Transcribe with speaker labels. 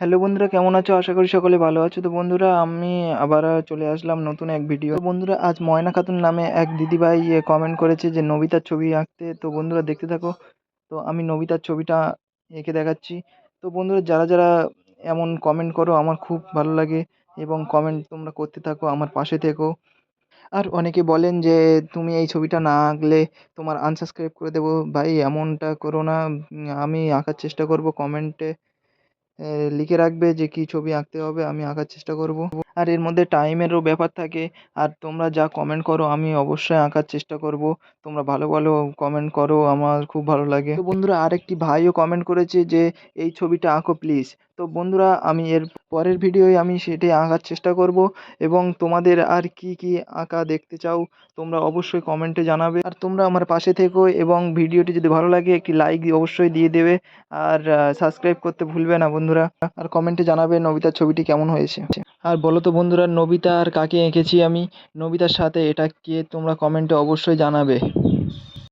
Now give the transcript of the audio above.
Speaker 1: Hello বন্ধুরা, কেমন আছো? আশা করি সকলে ভালো আছো। তো বন্ধুরা, আমি আবার চলে আসলাম নতুন এক ভিডিও বন্ধুরা, আজ ময়না খাতুন নামে এক দিদিভাই কমেন্ট করেছে যে, নবিতার ছবি আঁকতে। তো বন্ধুরা, দেখতে থাকো। তো আমি নবিতার ছবিটা এঁকে দেখাচ্ছি। তো বন্ধুরা, যারা যারা এমন কমেন্ট করো, আমার খুব ভালো লাগে। এবং কমেন্ট তোমরা করতে থাকো, আমার পাশে থেকো। আর অনেকে বলেন যে, তুমি এই ছবিটা না আঁকলে তোমার আনসাবস্ক্রাইব করে দেবো। ভাই, এমনটা করো না। আমি আঁকার চেষ্টা করব কমেন্টে লিখে রাখবে যে কি ছবি আঁকতে হবে আমি আঁকার চেষ্টা করব। আর এর মধ্যে টাইমেরও ব্যাপার থাকে। আর তোমরা যা কমেন্ট করো, আমি অবশ্যই আঁকার চেষ্টা করব। তোমরা ভালো ভালো কমেন্ট করো, আমার খুব ভালো লাগে। তো বন্ধুরা, আরেকটি ভাইও কমেন্ট করেছে যে, এই ছবিটা আঁকো প্লিজ তো বন্ধুরা, আমি এর পরের ভিডিওয় আমি সেটি আঁকার চেষ্টা করব। এবং তোমাদের আর কি কি আঁকা দেখতে চাও, তোমরা অবশ্যই কমেন্টে জানাবে। আর তোমরা আমার পাশে থেকো এবং ভিডিওটি যদি ভালো লাগে, একটি লাইক অবশ্যই দিয়ে দেবে। আর সাবস্ক্রাইব করতে ভুলবে না বন্ধুরা। আর কমেন্টে জানাবে নবিতার ছবিটি কেমন হয়েছে। আর বলো তো বন্ধুরা নবিতা আর কাকে এঁকেছি আমি? নবিতার সাথে, এটা কে তোমরা কমেন্টে অবশ্যই জানাবে।